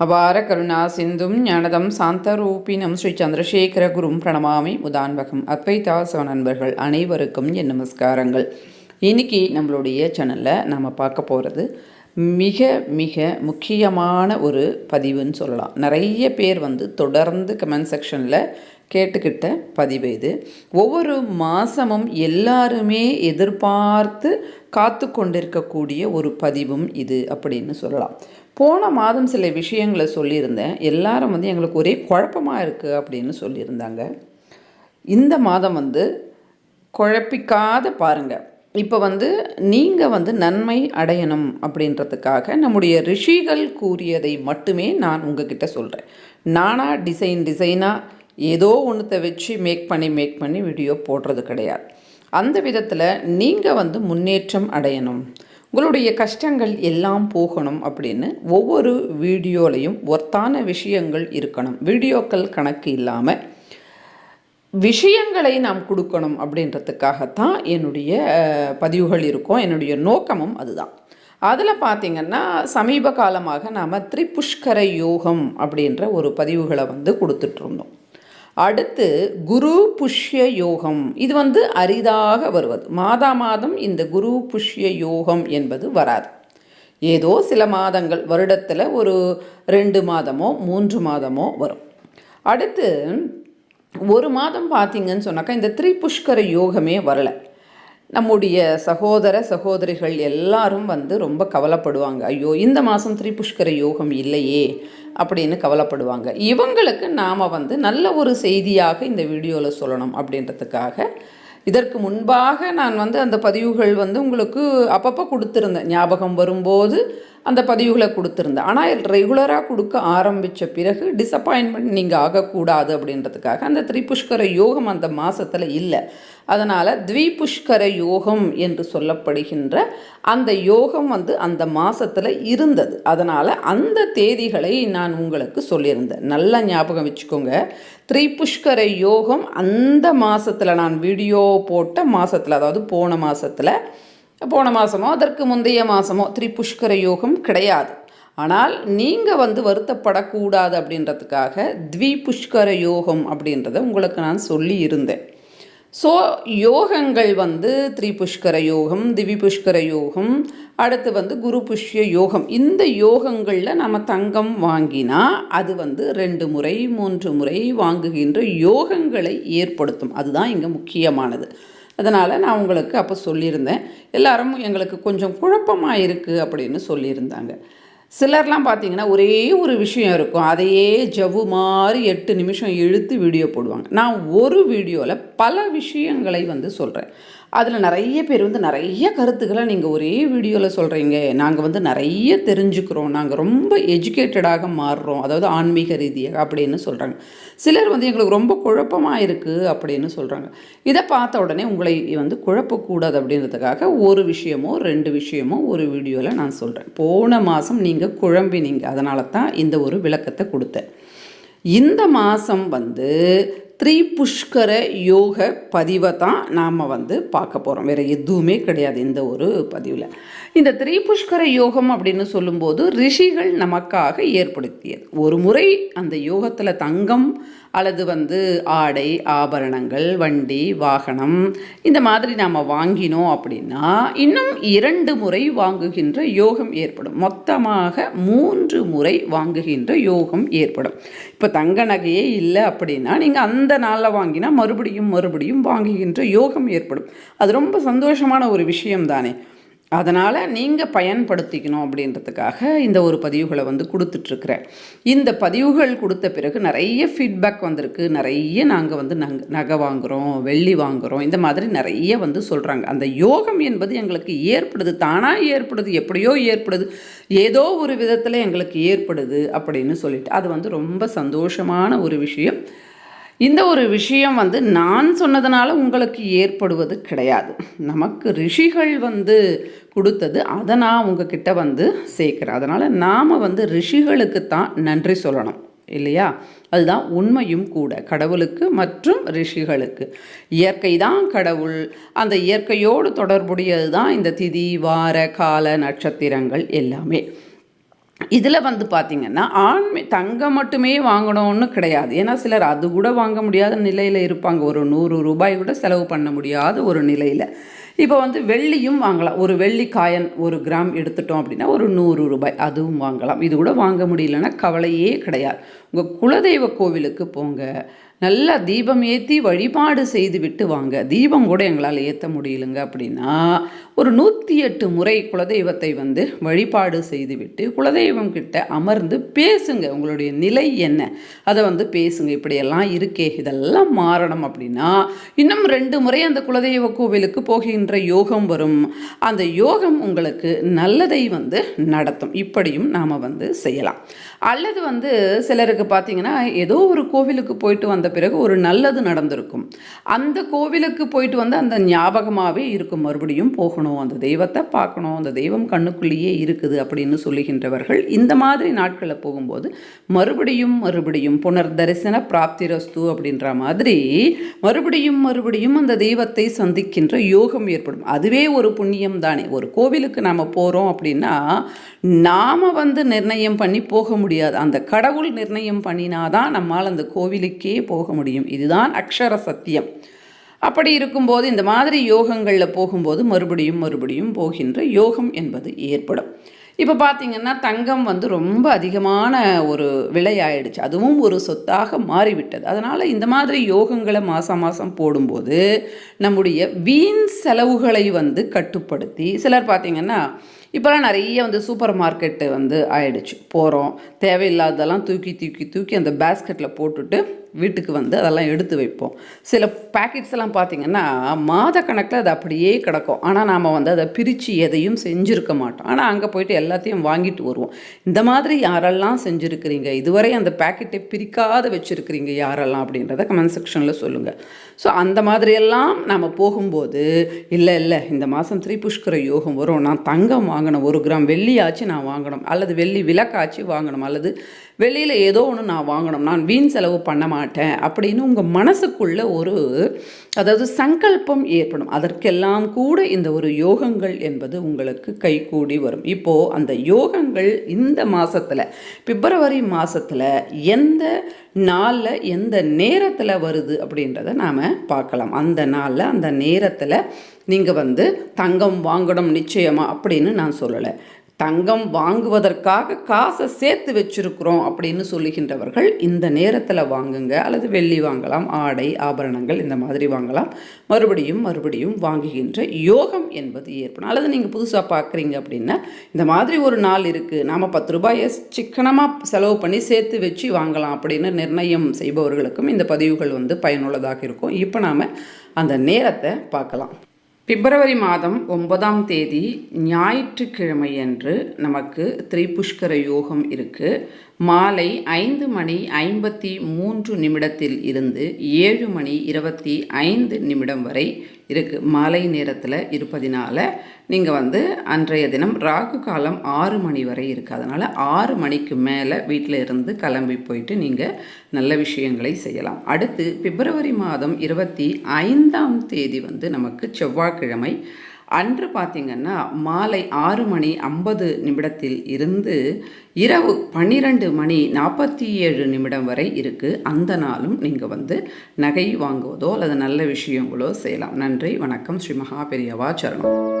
அபார கருணா சிந்தும் ஞானதம் சாந்தரூபினம் ஸ்ரீ சந்திரசேகர குரும் பிரணமாமி முதான்பகம் அத்வைதாசவ நண்பர்கள் அனைவருக்கும் என் நமஸ்காரங்கள். இன்னைக்கு நம்மளுடைய சேனலில் நம்ம பார்க்க போகிறது மிக மிக முக்கியமான ஒரு பதிவுன்னு சொல்லலாம். நிறைய பேர் வந்து தொடர்ந்து கமெண்ட் செக்ஷனில் கேட்டுக்கிட்ட பதிவு இது. ஒவ்வொரு மாதமும் எல்லாருமே எதிர்பார்த்து காத்து கொண்டிருக்கக்கூடிய ஒரு பதிவும் இது அப்படின்னு சொல்லலாம். போன மாதம் சில விஷயங்களை சொல்லியிருந்தேன். எல்லாரும் வந்து எங்களுக்கு ஒரே குழப்பமாக இருக்குது அப்படின்னு சொல்லியிருந்தாங்க. இந்த மாதம் வந்து குழப்பிக்காத பாருங்கள் இப்போ வந்து நீங்கள் வந்து நன்மை அடையணும் அப்படின்றதுக்காக நம்முடைய ரிஷிகள் கூறியதை மட்டுமே நான் உங்ககிட்ட சொல்கிறேன் நானாக டிசைன் டிசைனாக ஏதோ ஒன்றத்தை வச்சு மேக் பண்ணி மேக் பண்ணி வீடியோ போடுறது கிடையாது. அந்த விதத்தில் நீங்கள் வந்து முன்னேற்றம் அடையணும். உங்களுடைய கஷ்டங்கள் எல்லாம் போகணும் அப்படின்னு ஒவ்வொரு வீடியோலையும் ஒர்த்தான விஷயங்கள் இருக்கணும். வீடியோக்கள் கணக்கு இல்லாமல் விஷயங்களை நாம் கொடுக்கணும் அப்படின்றதுக்காகத்தான் என்னுடைய பதிவுகள் இருக்கும். என்னுடைய நோக்கமும் அதுதான். அதில் பார்த்திங்கன்னா சமீப காலமாக நாம் திரிபுஷ்கர யோகம் அப்படின்ற ஒரு பதிவுகளை வந்து கொடுத்துட்ருந்தோம் அடுத்து குரு புஷ்ய யோகம். இது வந்து அரிதாக வருவது. மாதா மாதம் இந்த குரு புஷ்ய யோகம் என்பது வராது. ஏதோ சில மாதங்கள் வருடத்தில் ஒரு ரெண்டு மாதமோ மூன்று மாதமோ வரும். அடுத்து ஒரு மாதம் பார்த்தீங்கன்னு சொன்னாக்கா இந்த திரிபுஷ்கர யோகமே வரலை. நம்முடைய சகோதர சகோதரிகள் எல்லாரும் வந்து ரொம்ப கவலைப்படுவாங்க. ஐயோ இந்த மாதம் திரிபுஷ்கர யோகம் இல்லையே அப்படின்னு கவலைப்படுவாங்க. இவங்களுக்கு நாம் வந்து நல்ல ஒரு செய்தியாக இந்த வீடியோவில் சொல்லணும் அப்படின்றதுக்காக. இதற்கு முன்பாக நான் வந்து அந்த பதிவுகள் வந்து உங்களுக்கு அப்பப்போ கொடுத்துருந்தேன். ஞாபகம் வரும்போது அந்த பதிவுகளை கொடுத்துருந்தேன். ஆனால் ரெகுலராக கொடுக்க ஆரம்பித்த பிறகு டிசப்பாயின்மெண்ட் நீங்கள் ஆகக்கூடாது அப்படின்றதுக்காக அந்த திரிபுஷ்கர யோகம் அந்த மாதத்தில் இல்லை. அதனால் த்விபுஷ்கர யோகம் என்று சொல்லப்படுகின்ற அந்த யோகம் வந்து அந்த மாதத்தில் இருந்தது. அதனால் அந்த தேதிகளை நான் உங்களுக்கு சொல்லியிருந்தேன். நல்லா ஞாபகம் வச்சுக்கோங்க. த்ரிபுஷ்கர யோகம் அந்த மாதத்தில் நான் வீடியோ போட்ட மாதத்தில் அதாவது போன மாதத்தில் போன மாதமோ அதற்கு முந்தைய மாதமோ திரிபுஷ்கர யோகம் கிடையாது. ஆனால் நீங்கள் வந்து வருத்தப்படக்கூடாது அப்படின்றதுக்காக த்விபுஷ்கர யோகம் அப்படின்றத உங்களுக்கு நான் சொல்லி இருந்தேன் ஸோ யோகங்கள் வந்து திரிபுஷ்கர யோகம் திவிபுஷ்கர யோகம் அடுத்து வந்து குரு புஷ்ய யோகம். இந்த யோகங்களில் நம்ம தங்கம் வாங்கினா அது வந்து ரெண்டு முறை மூன்று முறை வாங்குகின்ற யோகங்களை ஏற்படுத்தும். அதுதான் இங்கே முக்கியமானது. அதனால் நான் உங்களுக்கு அப்போ சொல்லியிருந்தேன். எல்லாரும் எங்களுக்கு கொஞ்சம் குழப்பமாக இருக்குது அப்படின்னு சொல்லியிருந்தாங்க. சிலர்லாம் பார்த்தீங்கன்னா ஒரே ஒரு விஷயம் இருக்கும். அதையே ஜவ்வு மாதிரி எட்டு நிமிஷம் இழுத்து வீடியோ போடுவாங்க. நான் ஒரு வீடியோவில் பல விஷயங்களை வந்து சொல்கிறேன் அதில் நிறைய பேர் வந்து நிறைய கருத்துக்களை நீங்கள் ஒரே வீடியோவில் சொல்கிறீங்க நாங்கள் வந்து நிறைய தெரிஞ்சுக்கிறோம். நாங்கள் ரொம்ப எஜுகேட்டடாக மாறுறோம். அதாவது ஆன்மீக ரீதியாக அப்படின்னு சொல்கிறாங்க சிலர் வந்து எங்களுக்கு ரொம்ப குழப்பமாக இருக்குது அப்படின்னு சொல்கிறாங்க இதை பார்த்த உடனே உங்களை வந்து குழப்பக்கூடாது அப்படின்றதுக்காக ஒரு விஷயமோ ரெண்டு விஷயமோ ஒரு வீடியோவில் நான் சொல்கிறேன் போன மாதம் நீங்கள் குழம்பினீங்க. அதனால தான் இந்த ஒரு விளக்கத்தை கொடுத்தேன். இந்த மாதம் வந்து த்ரிபுஷ்கர யோக பதிவை தான் நாம் வந்து பார்க்க போகிறோம் வேறு எதுவுமே கிடையாது இந்த ஒரு பதிவில். இந்த த்ரிபுஷ்கர யோகம் அப்படின்னு சொல்லும்போது ரிஷிகள் நமக்காக ஏற்படுத்தியது. ஒரு முறை அந்த யோகத்தில் தங்கம் அல்லது வந்து ஆடை ஆபரணங்கள் வண்டி வாகனம் இந்த மாதிரி நாம் வாங்கினோம் அப்படின்னா இன்னும் இரண்டு முறை வாங்குகின்ற யோகம் ஏற்படும். மொத்தமாக மூன்று முறை வாங்குகின்ற யோகம் ஏற்படும். இப்போ தங்க நகையே இல்லை அப்படின்னா நீங்கள் அந்த நாளில் வாங்கினா மறுபடியும் மறுபடியும் வாங்குகின்ற யோகம் ஏற்படும். அது ரொம்ப சந்தோஷமான ஒரு விஷயம் தானே அதனால் நீங்கள் பயன்படுத்திக்கணும் அப்படின்றதுக்காக இந்த ஒரு பதிவுகளை வந்து கொடுத்துட்ருக்குறேன். இந்த பதிவுகள் கொடுத்த பிறகு நிறைய ஃபீட்பேக் வந்திருக்கு. நிறைய நாங்கள் வந்து நங் நகை வாங்குகிறோம் வெள்ளி வாங்குகிறோம் இந்த மாதிரி நிறைய வந்து சொல்கிறாங்க அந்த யோகம் என்பது எங்களுக்கு ஏற்படுது தானாக ஏற்படுது எப்படியோ ஏற்படுது ஏதோ ஒரு விதத்தில் எங்களுக்கு ஏற்படுது அப்படின்னு சொல்லிட்டு அது வந்து ரொம்ப சந்தோஷமான ஒரு விஷயம். இந்த ஒரு விஷயம் வந்து நான் சொன்னதுனால உங்களுக்கு ஏற்படுவது கிடையாது. நமக்கு ரிஷிகள் வந்து கொடுத்தது அதை நான் உங்ககிட்ட வந்து சேர்க்குறேன். அதனால் நாம் வந்து ரிஷிகளுக்கு தான் நன்றி சொல்லணும் இல்லையா? அதுதான் உண்மையும் கூட கடவுளுக்கு மற்றும் ரிஷிகளுக்கு. இயற்கை தான் கடவுள். அந்த இயற்கையோடு தொடர்புடையது தான் இந்த திதி வார கால நட்சத்திரங்கள் எல்லாமே. இதில் வந்து பார்த்திங்கன்னா ஆண்மை தங்கம் மட்டுமே வாங்கணும்னு கிடையாது. ஏன்னா சிலர் அது கூட வாங்க முடியாத நிலையில் இருப்பாங்க. ஒரு நூறு ரூபாய் கூட செலவு பண்ண முடியாத ஒரு நிலையில். இப்போ வந்து வெள்ளியும் வாங்கலாம். ஒரு வெள்ளி காயன் ஒரு கிராம் எடுத்துட்டோம் அப்படின்னா ஒரு நூறு ரூபாய் அதுவும் வாங்கலாம். இது கூட வாங்க முடியலன்னா கவலையே கிடையாது. உங்கள் குலதெய்வ கோவிலுக்கு போங்க. நல்லா தீபம் ஏற்றி வழிபாடு செய்து விட்டு வாங்க. தீபம் கூட எங்களால் ஏற்ற முடியலங்க அப்படின்னா ஒரு நூற்றி எட்டு முறை குலதெய்வத்தை வந்து வழிபாடு செய்துவிட்டு குலதெய்வம் கிட்ட அமர்ந்து பேசுங்க. உங்களுடைய நிலை என்ன? அதை வந்து பேசுங்க. இப்படியெல்லாம் இருக்கே. இதெல்லாம் மாறணும் அப்படின்னா இன்னும் ரெண்டு முறை அந்த குலதெய்வ கோவிலுக்கு போகின்ற யோகம் வரும். அந்த யோகம் உங்களுக்கு நல்லதை வந்து நடத்தும். இப்படியும் நாம் வந்து செய்யலாம். அல்லது வந்து சிலருக்கு பார்த்தீங்கன்னா ஏதோ ஒரு கோவிலுக்கு போயிட்டு வந்த பிறகு ஒரு நல்லது நடந்திருக்கும். அந்த கோவிலுக்கு போயிட்டு வந்து அந்த ஞாபகமாகவே இருக்கும். மறுபடியும் போகணும். அந்த தெய்வத்தை பார்க்கணும். அந்த தெய்வம் கண்ணுக்குள்ளேயே இருக்குது அப்படின்னு சொல்லுகின்றவர்கள் இந்த மாதிரி நாட்களில் போகும்போது மறுபடியும் மறுபடியும் புனர் தரிசன பிராப்திரஸ்து அப்படின்ற மாதிரி மறுபடியும் மறுபடியும் அந்த தெய்வத்தை சந்திக்கின்ற யோகம் ஏற்படும். அதுவே ஒரு புண்ணியம் தானே. ஒரு கோவிலுக்கு நாம் போகிறோம் அப்படின்னா நாம் வந்து நிர்ணயம் பண்ணி போக முடியாது. அந்த கடவுள் நிர்ணயம் பண்ணினாதான் நம்மால் அந்த கோவிலுக்கே போக முடியும். இதுதான் அக்ஷர சத்தியம். அப்படி இருக்கும்போது இந்த மாதிரி யோகங்களில் போகும்போது மறுபடியும் மறுபடியும் போகின்ற யோகம் என்பது ஏற்படும். இப்போ பார்த்திங்கன்னா தங்கம் வந்து ரொம்ப அதிகமான ஒரு விலையாயிடுச்சு. அதுவும் ஒரு சொத்தாக மாறிவிட்டது. அதனால் இந்த மாதிரி யோகங்களை மாதம் மாதம் போடும்போது நம்முடைய வீண் செலவுகளை வந்து கட்டுப்படுத்தி சிலர் பார்த்திங்கன்னா இப்போலாம் நிறைய வந்து சூப்பர் மார்க்கெட்டு வந்து ஆயிடுச்சு. போகிறோம் தேவையில்லாததெல்லாம் தூக்கி தூக்கி தூக்கி அந்த பேஸ்கெட்டில் போட்டுட்டு வீட்டுக்கு வந்து அதெல்லாம் எடுத்து வைப்போம். சில பேக்கெட்ஸ் எல்லாம் பார்த்திங்கன்னா மாத கணக்கில் அது அப்படியே கிடக்கும். ஆனால் நாம் வந்து அதை பிரித்து எதையும் செஞ்சுருக்க மாட்டோம். ஆனால் அங்கே போயிட்டு எல்லாத்தையும் வாங்கிட்டு வருவோம். இந்த மாதிரி யாரெல்லாம் செஞ்சுருக்கிறீங்க? இதுவரை அந்த பேக்கெட்டை பிரிக்காத வச்சுருக்கிறீங்க யாரெல்லாம் அப்படின்றத கமெண்ட் செக்ஷனில் சொல்லுங்கள் ஸோ அந்த மாதிரியெல்லாம் நாம் போகும்போது இல்லை இல்லை இந்த மாதம் திரிபுஷ்கர யோகம் வரும். நான் தங்கம் வாங்கணும். ஒரு கிராம் வெள்ளியாச்சு நான் வாங்கணும். அல்லது வெள்ளி விளக்காச்சு வாங்கணும். அல்லது வெளியில் ஏதோ ஒன்று நான் வாங்கணும். நான் வீண் செலவு பண்ண மாட்டேன் அப்படின்னு உங்கள் மனசுக்குள்ள ஒரு அதாவது சங்கல்பம் ஏற்படும். அதற்கெல்லாம் கூட இந்த ஒரு யோகங்கள் என்பது உங்களுக்கு கைகூடி வரும். இப்போது அந்த யோகங்கள் இந்த மாதத்தில் பிப்ரவரி மாதத்தில் எந்த நாளில் எந்த நேரத்தில் வருது அப்படின்றத நாம் பார்க்கலாம். அந்த நாளில் அந்த நேரத்தில் நீங்கள் வந்து தங்கம் வாங்கணும் நிச்சயமாக அப்படின்னு நான் சொல்லலை. தங்கம் வாங்குவதற்காக காசை சேர்த்து வச்சிருக்கிறோம் அப்படின்னு சொல்லுகின்றவர்கள் இந்த நேரத்தில் வாங்குங்க. அல்லது வெள்ளி வாங்கலாம் ஆடை ஆபரணங்கள் இந்த மாதிரி வாங்கலாம். மறுபடியும் மறுபடியும் வாங்குகின்ற யோகம் என்பது ஏற்படும். அல்லது நீங்கள் புதுசாக பார்க்குறீங்க அப்படின்னா இந்த மாதிரி ஒரு நாள் இருக்குது நாம் பத்து ரூபாயை சிக்கனமாக செலவு பண்ணி சேர்த்து வச்சு வாங்கலாம் அப்படின்னு நிர்ணயம் செய்பவர்களுக்கும் இந்த பதிவுகள் வந்து பயனுள்ளதாக இருக்கும். இப்போ நாம் அந்த நேரத்தை பார்க்கலாம். பிப்ரவரி மாதம் ஒன்பதாம் தேதி ஞாயிற்றுக்கிழமையன்று நமக்கு திரிபுஷ்கர யோகம் இருக்குது மாலை ஐந்து மணி ஐம்பத்தி மூன்று நிமிடத்தில் இருந்து ஏழு மணி இருபத்தி ஐந்து நிமிடம் வரை இருக்குது மாலை நேரத்தில் இருப்பதினால நீங்கள் வந்து அன்றைய தினம் ராகு காலம் ஆறு மணி வரை இருக்குது அதனால் ஆறு மணிக்கு மேலே வீட்டில் இருந்து கிளம்பி போயிட்டு நீங்கள் நல்ல விஷயங்களை செய்யலாம். அடுத்து பிப்ரவரி மாதம் இருபத்தி ஐந்தாம் தேதி வந்து நமக்கு செவ்வாய்க்கிழமை அன்று பார்த்திங்கன்னா மாலை ஆறு மணி ஐம்பது நிமிடத்தில் இருந்து இரவு பன்னிரெண்டு மணி நாற்பத்தி ஏழு நிமிடம் வரை இருக்குது அந்த நாளும் நீங்கள் வந்து நகை வாங்குவதோ அல்லது நல்ல விஷயங்களோ செய்யலாம். நன்றி வணக்கம். ஸ்ரீ மகா பெரியவா சரணம்.